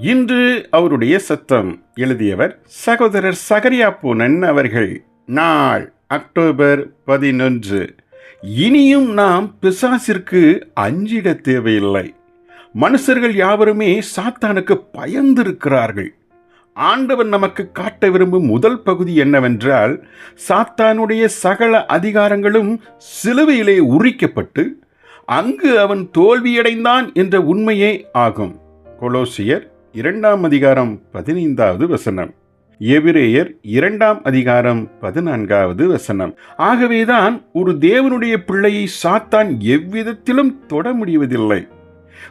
இன்று அவருடைய சத்தம் எழுதியவர் சகோதரர் சகரியா பூனன் அவர்கள். நாள் அக்டோபர் பதினொன்று. இனியும் நாம் பிசாசிற்கு அஞ்சிட தேவையில்லை. மனுஷர்கள் யாவருமே சாத்தானுக்கு பயந்திருக்கிறார்கள். ஆண்டவன் நமக்கு காட்ட விரும்பும் முதல் பகுதி என்னவென்றால் சாத்தானுடைய சகல அதிகாரங்களும் சிலுவையிலே உரிக்கப்பட்டு அங்கு அவன் தோல்வியடைந்தான் என்ற உண்மையே ஆகும். கொலோசியர் இரண்டாம் அதிகாரம் பதினைந்தாவது வசனம். எபிரேயர் இரண்டாம் அதிகாரம் பதினான்காவது வசனம். ஆகவேதான் ஒரு தேவனுடைய பிள்ளையை சாத்தான் எவ்விதத்திலும் தொட முடிவதில்லை.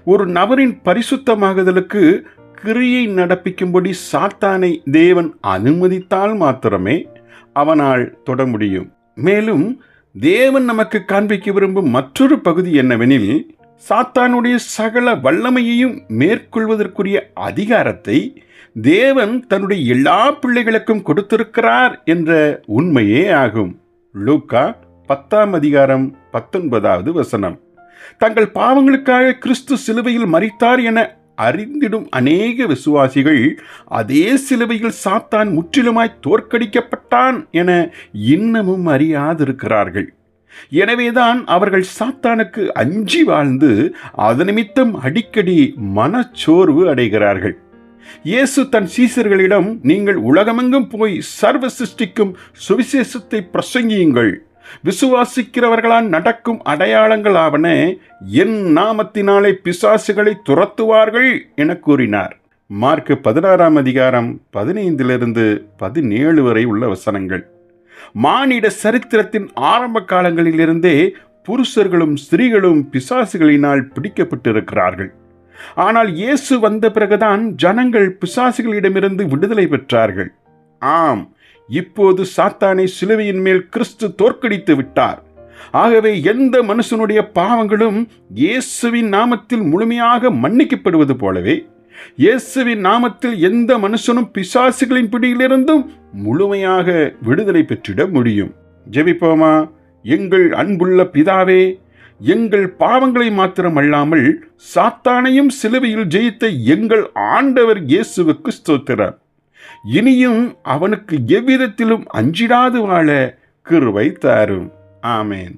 ஒரு நபரின் பரிசுத்தமாகுதலுக்கு கிரியை நடப்பிக்கும்படி சாத்தானை தேவன் அனுமதித்தால் மாத்திரமே அவனால் தொட முடியும். மேலும் தேவன் நமக்கு காண்பிக்க விரும்பும் மற்றொரு பகுதி என்னவெனில் சாத்தானுடைய சகல வல்லமையையும் மேற்கொள்வதற்குரிய அதிகாரத்தை தேவன் தன்னுடைய எல்லா பிள்ளைகளுக்கும் கொடுத்திருக்கிறார் என்ற உண்மையே ஆகும். லூக்கா பத்தாம் அதிகாரம் பத்தொன்பதாவது வசனம். தங்கள் பாவங்களுக்காக கிறிஸ்து சிலுவையில் மறித்தார் என அறிந்திடும் அநேக விசுவாசிகள் அதே சிலுவையில் சாத்தான் முற்றிலுமாய் தோற்கடிக்கப்பட்டான் என இன்னமும் அறியாதிருக்கிறார்கள். எனவேதான் அவர்கள் சாத்தானுக்கு அஞ்சி வாழ்ந்து அது நிமித்தம் அடிக்கடி மனச்சோர்வு அடைகிறார்கள். இயேசு தன் சீசர்களிடம் நீங்கள் உலகமெங்கும் போய் சர்வ சிருஷ்டிக்கும் சுவிசேஷத்தை பிரசங்கியுங்கள். விசுவாசிக்கிறவர்களால் நடக்கும் அடையாளங்களாவன என் நாமத்தினாலே பிசாசுகளை துரத்துவார்கள் என கூறினார். மார்க் பதினாறாம் அதிகாரம் பதினைந்திலிருந்து பதினேழு வரை உள்ள வசனங்கள். மானிட சரித்திரத்தின் ஆரம்ப காலங்களிலிருந்தே புருஷர்களும் ஸ்திரீகளும் பிசாசுகளினால் பிடிக்கப்பட்டிருக்கிறார்கள். ஆனால் இயேசு வந்த பிறகுதான் ஜனங்கள் பிசாசுகளிடமிருந்து விடுதலை பெற்றார்கள். ஆம் இப்போது சாத்தானை சிலுவையின் மேல் கிறிஸ்து தோற்கடித்து விட்டார். ஆகவே எந்த மனுஷனுடைய பாவங்களும் இயேசுவின் நாமத்தில் முழுமையாக மன்னிக்கப்படுவது போலவே இயேசுவின் நாமத்தில் எந்த மனுஷனும் பிசாசுகளின் பிடியிலிருந்தும் முழுமையாக விடுதலை பெற்றிட முடியும். ஜெபிப்போமா? எங்கள் அன்புள்ள பிதாவே எங்கள் பாவங்களை மாத்திரம் அல்லாமல் சாத்தானையும் சிலுவையில் ஜெயித்த எங்கள் ஆண்டவர் இயேசுவுக்கு ஸ்தோத்திரம். இனியும் அவனுக்கு எவ்விதத்திலும் அஞ்சிடாது வாழ கிருவை தாரும். ஆமேன்.